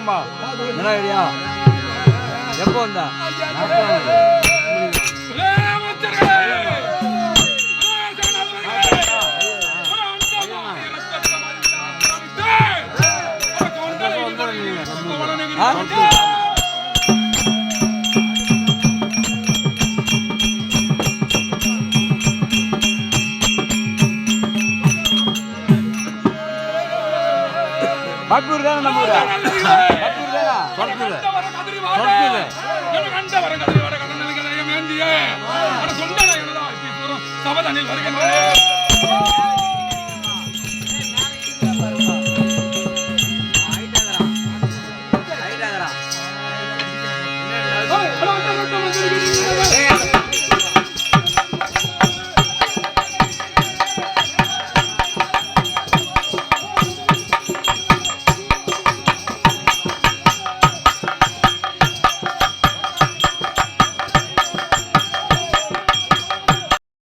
வந்தாங்கம்மா விநாயகரியா எப்போ வந்தா? ஆ? பட்பூர் தானே நம்ம ஊர்? தானே? சொர்க்கூர் சொர்க்கூர் சொந்த சபதனில்